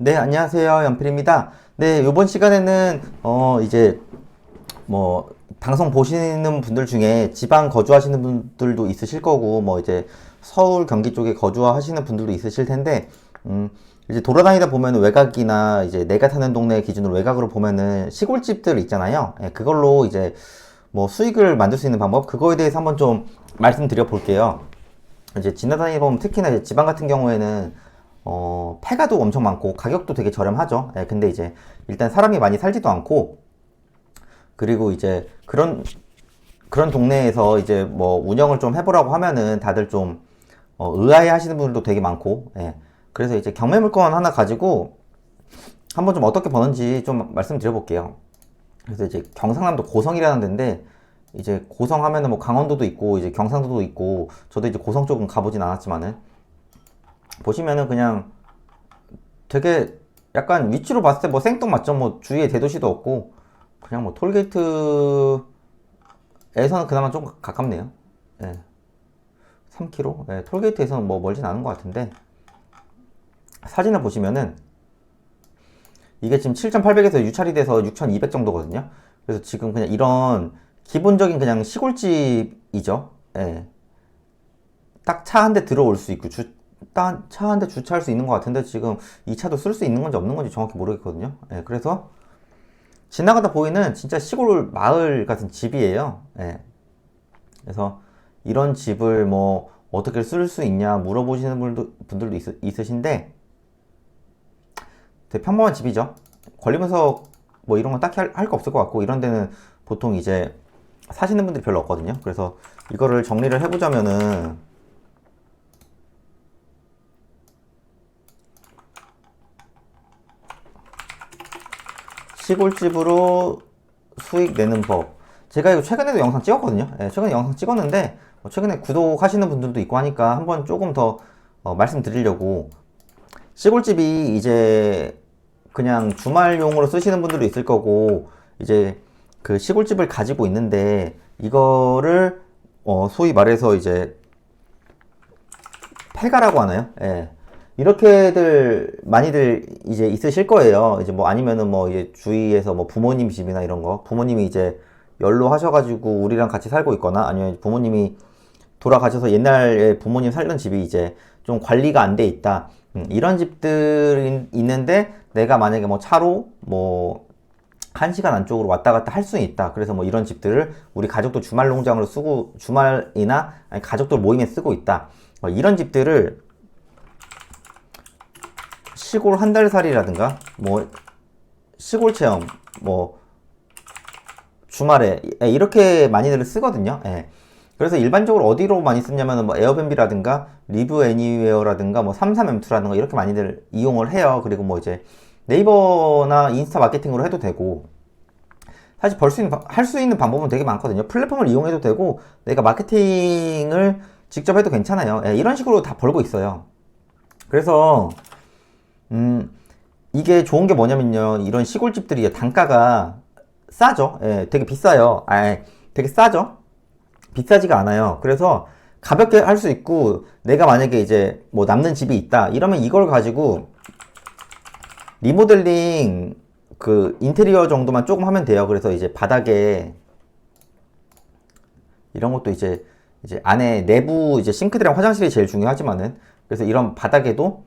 네, 안녕하세요. 연필입니다. 네, 요번 시간에는, 어, 이제, 뭐, 방송 보시는 분들 중에 지방 거주하시는 분들도 있으실 거고, 뭐, 이제, 서울, 경기 쪽에 거주하시는 분들도 있으실 텐데, 음, 이제 돌아다니다 보면 외곽이나 이제 내가 사는 동네 기준으로 외곽으로 보면은 시골집들 있잖아요. 예, 그걸로 이제 뭐 수익을 만들 수 있는 방법, 그거에 대해서 한번 좀 말씀드려 볼게요. 이제 지나다니다 보면 특히나 이제 지방 같은 경우에는 어, 폐가도 엄청 많고 가격도 되게 저렴하죠. 예, 근데 이제 일단 사람이 많이 살지도 않고 그리고 이제 그런 그런 동네에서 이제 뭐 운영을 좀 해보라고 하면은 다들 좀 어, 의아해 하시는 분들도 되게 많고 예. 그래서 이제 경매 물건 하나 가지고 한번 좀 어떻게 버는지 좀 말씀드려 볼게요. 그래서 이제 경상남도 고성이라는 데인데 이제 고성 하면은 뭐 강원도도 있고 이제 경상도도 있고 저도 이제 고성 쪽은 가보진 않았지만은 보시면은 그냥 되게 약간 위치로 봤을 때 뭐 생뚱맞죠. 뭐 주위에 대도시도 없고 그냥 뭐 톨게이트에서는 그나마 좀 가깝네요. 예. 3km? 예, 톨게이트에서는 뭐 멀진 않은 것 같은데 사진을 보시면은 이게 지금 7,800에서 유찰이 돼서 6,200 정도거든요. 그래서 지금 그냥 이런 기본적인 그냥 시골집이죠. 예. 딱 차 한 대 들어올 수 있고 주, 차 한 대 주차할 수 있는 것 같은데 지금 이 차도 쓸 수 있는 건지 없는 건지 정확히 모르겠거든요. 예, 그래서 지나가다 보이는 진짜 시골 마을 같은 집이에요. 예. 그래서 이런 집을 뭐 어떻게 쓸 수 있냐 물어보시는 분들도, 분들도 있, 있으신데 되게 평범한 집이죠. 권리분석 뭐 이런 건 딱히 할거 없을 것 같고 이런 데는 보통 이제 사시는 분들이 별로 없거든요. 그래서 이거를 정리를 해보자면은 시골집으로 수익 내는 법. 제가 이거 최근에도 영상 찍었거든요. 예, 최근에 영상 찍었는데 뭐 최근에 구독하시는 분들도 있고 하니까 한번 조금 더 어, 말씀드리려고 시골집이 이제 그냥 주말용으로 쓰시는 분들도 있을 거고 이제 그 시골집을 가지고 있는데 이거를 어, 소위 말해서 이제 폐가라고 하나요? 예. 이렇게들 많이들 이제 있으실 거예요. 이제 뭐 아니면은 뭐 이제 주위에서 뭐 부모님 집이나 이런 거 부모님이 이제 연로 하셔가지고 우리랑 같이 살고 있거나 아니면 부모님이 돌아가셔서 옛날에 부모님 살던 집이 이제 좀 관리가 안 돼 있다. 음, 이런 집들이 있는데 내가 만약에 뭐 차로 뭐 한 시간 안쪽으로 왔다 갔다 할 수는 있다. 그래서 뭐 이런 집들을 우리 가족도 주말 농장으로 쓰고 주말이나 아니 가족들 모임에 쓰고 있다. 어, 이런 집들을 시골 한 달 살이라든가 뭐 시골 체험 뭐 주말에 예, 이렇게 많이들 쓰거든요. 예. 그래서 일반적으로 어디로 많이 쓰냐면 뭐 에어비앤비라든가 리브 애니웨어라든가 뭐 33M2라든가 이렇게 많이들 이용을 해요. 그리고 뭐 이제 네이버나 인스타 마케팅으로 해도 되고 사실 벌 수 있는 할 수 있는 방법은 되게 많거든요. 플랫폼을 이용해도 되고 내가 마케팅을 직접 해도 괜찮아요. 예, 이런 식으로 다 벌고 있어요. 그래서 음 이게 좋은 게 뭐냐면요. 이런 시골집들이 단가가 싸죠. 예, 되게 비싸요. 아, 되게 싸죠. 비싸지가 않아요. 그래서 가볍게 할 수 있고 내가 만약에 이제 뭐 남는 집이 있다 이러면 이걸 가지고 리모델링 그 인테리어 정도만 조금 하면 돼요. 그래서 이제 바닥에 이런 것도 이제 이제 안에 내부 이제 싱크대랑 화장실이 제일 중요하지만은 그래서 이런 바닥에도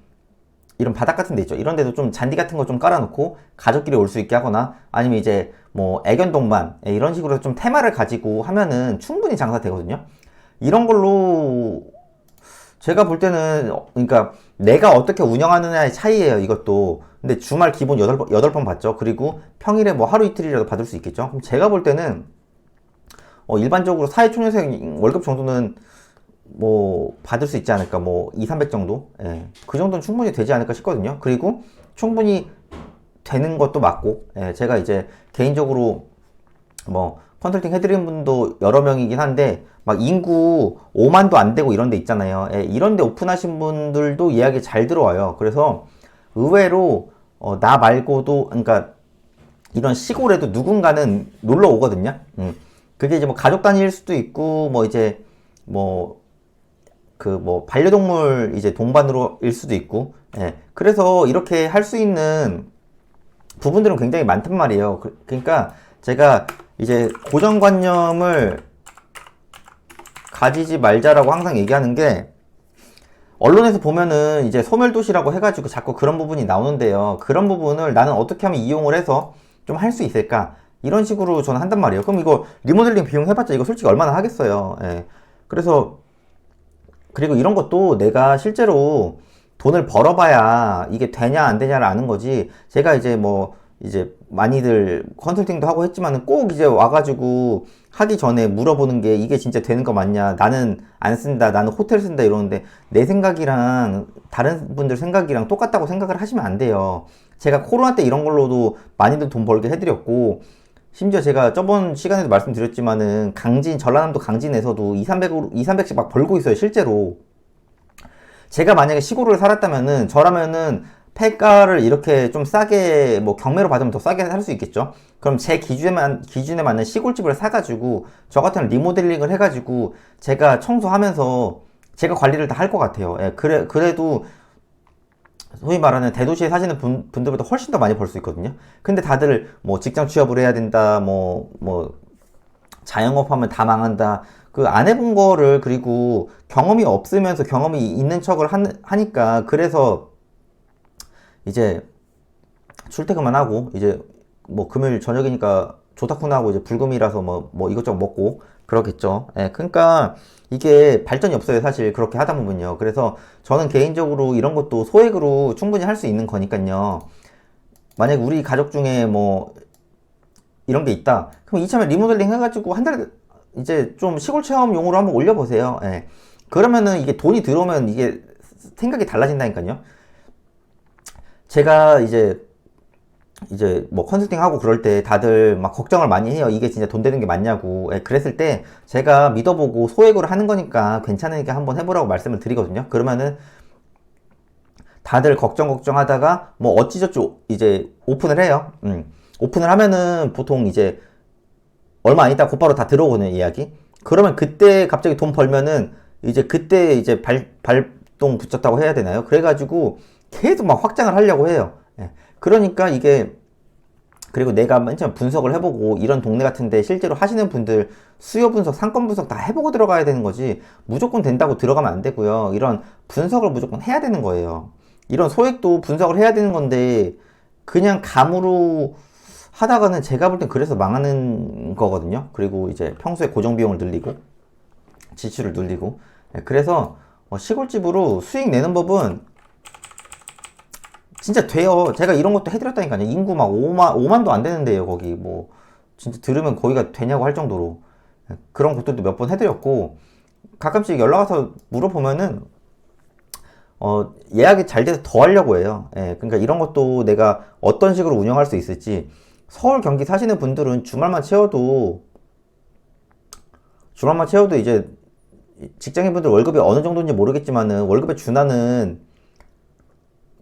이런 바닥 같은 데 있죠. 이런 데도 좀 잔디 같은 거 좀 깔아놓고 가족끼리 올 수 있게 하거나 아니면 이제 뭐 애견동반 예, 이런 식으로 좀 테마를 가지고 하면은 충분히 장사 되거든요. 이런 걸로 제가 볼 때는 어, 그러니까 내가 어떻게 운영하느냐의 차이예요. 이것도. 근데 주말 기본 8번, 8번 받죠. 그리고 평일에 뭐 하루 이틀이라도 받을 수 있겠죠. 그럼 제가 볼 때는 어, 일반적으로 사회초년생 월급 정도는 뭐 받을 수 있지 않을까 뭐 2, 300 정도 예. 그 정도는 충분히 되지 않을까 싶거든요 그리고 충분히 되는 것도 맞고 예. 제가 이제 개인적으로 뭐 컨설팅 해드리는 분도 여러 명이긴 한데 막 인구 5만도 안 되고 이런 데 있잖아요 예. 이런 데 오픈하신 분들도 예약이 잘 들어와요 그래서 의외로 어, 나 말고도 그러니까 이런 시골에도 누군가는 놀러 오거든요 음. 그게 이제 뭐 가족 단위일 수도 있고 뭐 이제 뭐 그 뭐 반려동물 이제 동반으로일 수도 있고, 예. 그래서 이렇게 할 수 있는 부분들은 굉장히 많단 말이에요. 그- 그러니까 제가 이제 고정관념을 가지지 말자라고 항상 얘기하는 게 언론에서 보면은 이제 소멸도시라고 해가지고 자꾸 그런 부분이 나오는데요. 그런 부분을 나는 어떻게 하면 이용을 해서 좀 할 수 있을까? 이런 식으로 저는 한단 말이에요. 그럼 이거 리모델링 비용 해봤자 이거 솔직히 얼마나 하겠어요. 예. 그래서 그리고 이런 것도 내가 실제로 돈을 벌어봐야 이게 되냐 안 되냐를 아는 거지. 제가 이제 뭐 이제 많이들 컨설팅도 하고 했지만은 꼭 이제 와가지고 하기 전에 물어보는 게 이게 진짜 되는 거 맞냐? 나는 안 쓴다. 나는 호텔 쓴다 이러는데 내 생각이랑 다른 분들 생각이랑 똑같다고 생각을 하시면 안 돼요. 제가 코로나 때 이런 걸로도 많이들 돈 벌게 해드렸고 심지어 제가 저번 시간에도 말씀드렸지만은 강진 전라남도 강진에서도 2, 300으로 2, 300씩 막 벌고 있어요 실제로 제가 만약에 시골을 살았다면은 저라면은 폐가를 이렇게 좀 싸게 뭐 경매로 받으면 더 싸게 살 수 있겠죠. 그럼 제 기준에 만 기준에 맞는 시골집을 사가지고 저 같은 리모델링을 해가지고 제가 청소하면서 제가 관리를 다 할 것 같아요. 예, 그래 그래도 소위 말하는 대도시에 사시는 분, 분들보다 훨씬 더 많이 벌 수 있거든요. 근데 다들 뭐 직장 취업을 해야 된다, 뭐, 뭐, 자영업 하면 다 망한다. 그 안 해본 거를 그리고 경험이 없으면서 경험이 있는 척을 한- 하니까 그래서 이제 출퇴근만 하고 이제 뭐 금요일 저녁이니까 조타쿠나 하고 이제 불금이라서 뭐, 뭐 이것저것 먹고 그렇겠죠. 예, 그러니까 이게 발전이 없어요. 사실 그렇게 하다 보면요. 그래서 저는 개인적으로 이런 것도 소액으로 충분히 할 수 있는 거니까요. 만약 우리 가족 중에 뭐 이런 게 있다. 그럼 이참에 리모델링 해가지고 한 달에 이제 좀 시골 체험용으로 한번 올려보세요. 예. 그러면은 이게 돈이 들어오면 이게 생각이 달라진다니까요. 제가 이제 이제 뭐 컨설팅 하고 그럴 때 다들 막 걱정을 많이 해요. 이게 진짜 돈 되는 게 맞냐고. 예, 그랬을 때 제가 믿어보고 소액으로 하는 거니까 괜찮으니까 한번 해보라고 말씀을 드리거든요. 그러면은 다들 걱정 걱정 하다가 뭐 어찌저찌 이제 오픈을 해요. 음. 오픈을 하면은 보통 이제 얼마 안 있다 곧바로 다 들어오는 이야기. 그러면 그때 갑자기 돈 벌면은 이제 그때 이제 발, 발동 붙였다고 해야 되나요? 그래가지고 계속 막 확장을 하려고 해요. 예. 그러니까 이게 그리고 내가 맨 처음 분석을 해보고 이런 동네 같은데 실제로 하시는 분들 수요 분석, 상권 분석 다 해보고 들어가야 되는 거지 무조건 된다고 들어가면 안 되고요. 이런 분석을 무조건 해야 되는 거예요. 이런 소액도 분석을 해야 되는 건데 그냥 감으로 하다가는 제가 볼 땐 그래서 망하는 거거든요. 그리고 이제 평소에 고정 비용을 늘리고 지출을 늘리고 예, 그래서 어, 시골집으로 수익 내는 법은 진짜 돼요. 제가 이런 것도 해드렸다니까요. 인구 막 5만, 5만도 안 되는데요. 거기 뭐 진짜 들으면 거기가 되냐고 할 정도로 예, 그런 것들도 몇 번 해드렸고 가끔씩 연락 와서 물어보면은 어, 예약이 잘 돼서 더 하려고 해요. 예, 그러니까 이런 것도 내가 어떤 식으로 운영할 수 있을지 서울 경기 사시는 분들은 주말만 채워도 주말만 채워도 이제 직장인분들 월급이 어느 정도인지 모르겠지만은 월급에 준하는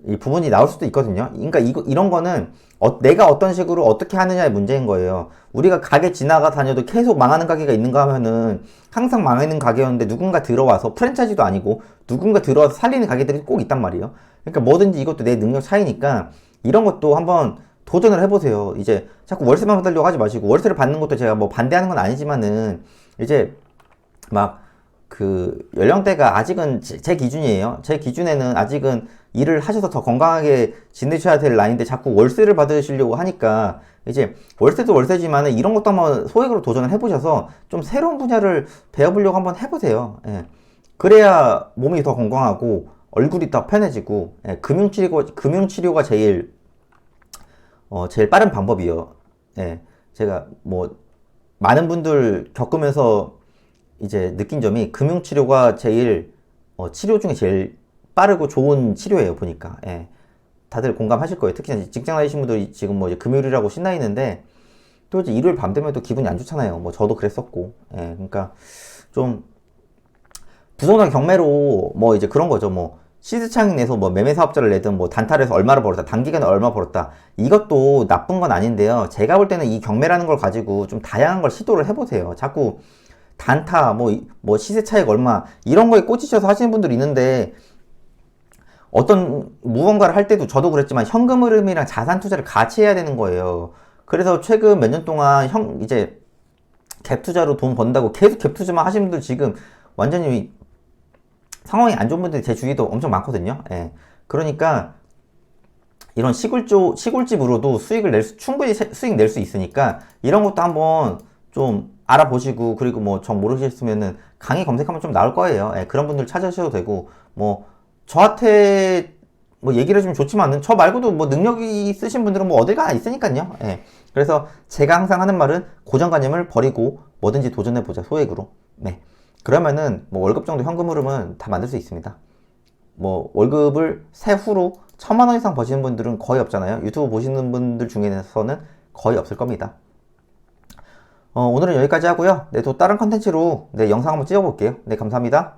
이 부분이 나올 수도 있거든요. 그러니까 이거, 이런 거는 어, 내가 어떤 식으로 어떻게 하느냐의 문제인 거예요. 우리가 가게 지나가 다녀도 계속 망하는 가게가 있는가 하면은 항상 망하는 가게였는데 누군가 들어와서 프랜차이즈도 아니고 누군가 들어와서 살리는 가게들이 꼭 있단 말이에요. 그러니까 뭐든지 이것도 내 능력 차이니까 이런 것도 한번 도전을 해보세요. 이제 자꾸 월세만 받으려고 하지 마시고 월세를 받는 것도 제가 뭐 반대하는 건 아니지만은 이제 막 그 연령대가 아직은 제, 제 기준이에요. 제 기준에는 아직은 일을 하셔서 더 건강하게 지내셔야 될 나이인데 자꾸 월세를 받으시려고 하니까 이제 월세도 월세지만은 이런 것도 한번 소액으로 도전을 해보셔서 좀 새로운 분야를 배워보려고 한번 해보세요. 예. 그래야 몸이 더 건강하고 얼굴이 더 편해지고 예. 금융치료가 금융치료가 제일 어, 제일 빠른 방법이요. 예. 제가 뭐 많은 분들 겪으면서 이제 느낀 점이 금융치료가 제일 어, 치료 중에 제일 빠르고 좋은 치료예요 보니까. 예. 다들 공감하실 거예요. 특히 직장 다니신 분들이 지금 뭐 이제 금요일이라고 신나 있는데 또 이제 일요일 밤 되면 또 기분이 안 좋잖아요. 뭐 저도 그랬었고. 예. 그러니까 좀 부동산 경매로 뭐 이제 그런 거죠. 뭐 시드창 내서 뭐 매매 사업자를 내든 뭐 단타를 해서 얼마를 벌었다 단기간에 얼마 벌었다. 이것도 나쁜 건 아닌데요. 제가 볼 때는 이 경매라는 걸 가지고 좀 다양한 걸 시도를 해보세요. 자꾸 단타, 뭐, 이- 뭐 시세 차익 얼마, 이런 거에 꽂히셔서 하시는 분들이 있는데, 어떤 무언가를 할 때도 저도 그랬지만 현금 흐름이랑 자산 투자를 같이 해야 되는 거예요. 그래서 최근 몇 년 동안 형, 이제 갭 투자로 돈 번다고 계속 갭 투자만 하시는 분들 지금 완전히 상황이 안 좋은 분들이 제 주위도 엄청 많거든요. 예. 그러니까 이런 시골조, 시골집으로도 수익을 낼 수, 충분히 세- 수익 낼 수 있으니까 이런 것도 한번 좀 알아보시고 그리고 뭐 정 모르셨으면은 강의 검색하면 좀 나올 거예요. 예, 그런 분들 찾으셔도 되고 뭐 저한테 뭐 얘기를 해주면 좋지만은 저 말고도 뭐 능력이 있으신 분들은 뭐 어딜 가나 있으니까요. 예. 그래서 제가 항상 하는 말은 고정관념을 버리고 뭐든지 도전해 보자 소액으로. 네. 그러면은 뭐 월급 정도 현금 흐름은 다 만들 수 있습니다. 뭐 월급을 세후로 천만 원 이상 버시는 분들은 거의 없잖아요. 유튜브 보시는 분들 중에서는 거의 없을 겁니다. 어, 오늘은 여기까지 하고요. 네, 또 다른 컨텐츠로 네, 영상 한번 찍어볼게요. 네, 감사합니다.